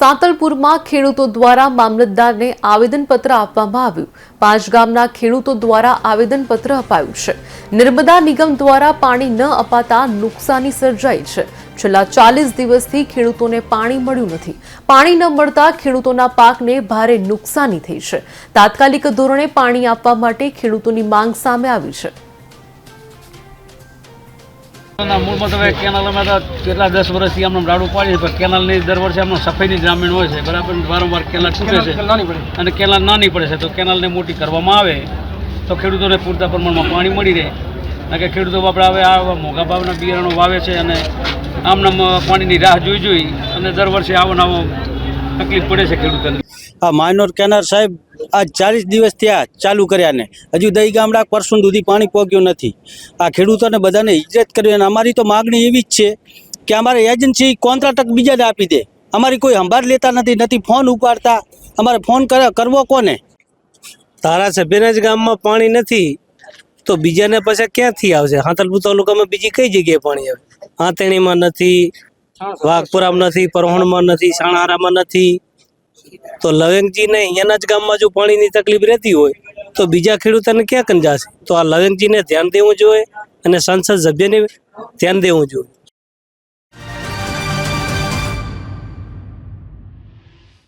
સાંતલપુરમાં ખેડૂતો દ્વારા મામલતદારને આવેદનપત્ર આપવામાં આવ્યું. પાંચ ગામના ખેડૂતો દ્વારા આવેદનપત્ર અપાયું છે. નર્મદા નિગમ દ્વારા પાણી ન અપાતા નુકસાની સર્જાઈ છે. છેલ્લા ચાલીસ દિવસથી ખેડૂતોને પાણી મળ્યું નથી. પાણી ન મળતા ખેડૂતોના પાકને ભારે નુકસાની થઈ છે. તાત્કાલિક ધોરણે પાણી આપવા માટે ખેડૂતોની માંગ સામે આવી છે. મૂળમાં તમે કેનાલમાં તો કેટલા દસ વર્ષથી આમને રાડું પાડીએ પણ કેનાલની દર વર્ષે આમનો સફેદી ગ્રામીણ હોય છે બરાબર? વારંવાર કેનાલ છૂટે છે. અને કેનાલ નાની પડે છે તો કેનાલને મોટી કરવામાં આવે તો ખેડૂતોને પૂરતા પ્રમાણમાં પાણી મળી રહે. કારણ કે ખેડૂતો આપણે હવે આ મોંઘા ભાવના બિયારણો વાવે છે અને આમનામ પાણીની રાહ જોઈ જોઈ અને દર વર્ષે આવો નવો તકલીફ પડે છે ખેડૂતોને? આ માઇનોર કેનાર સાહેબ આ ચાલીસ દિવસ થયા ચાલુ કર્યા ને. હજુ દહીં ગામડા પરસું સુધી પાણી પહોંચ્યું નથી. આ ખેડૂતોને બધાને હિજરત કરી અને અમારી તો માગણી એવી જ છે કે અમારે એજન્સી કોન્ટ્રાક્ટ બીજાને આપી દે. અમારી કોઈ સંભાળ લેતા નથી નથી ફોન ઉપાડતા. અમારે ફોન કરે કરવો કોને? ધારાસભ્યના જ ગામમાં પાણી નથી તો બીજાને પછી ક્યાંથી આવશે? હાંતલપુર તાલુકામાં બીજી કઈ જગ્યાએ પાણી આવે? આતેણીમાં નથી વાઘપુરામાં નથી, પરહોણમાં નથી, સાણારામાં નથી. તો લવેંગજીને અહીંયાના જ ગામમાં જો પાણીની તકલીફ રહેતી હોય, તો બીજા ખેડૂતોને ક્યાં કંજાશે? તો આ લવેંગજીને ધ્યાન દેવું જોઈએ અને સંસદ સભ્યને ધ્યાન દેવું જોઈએ.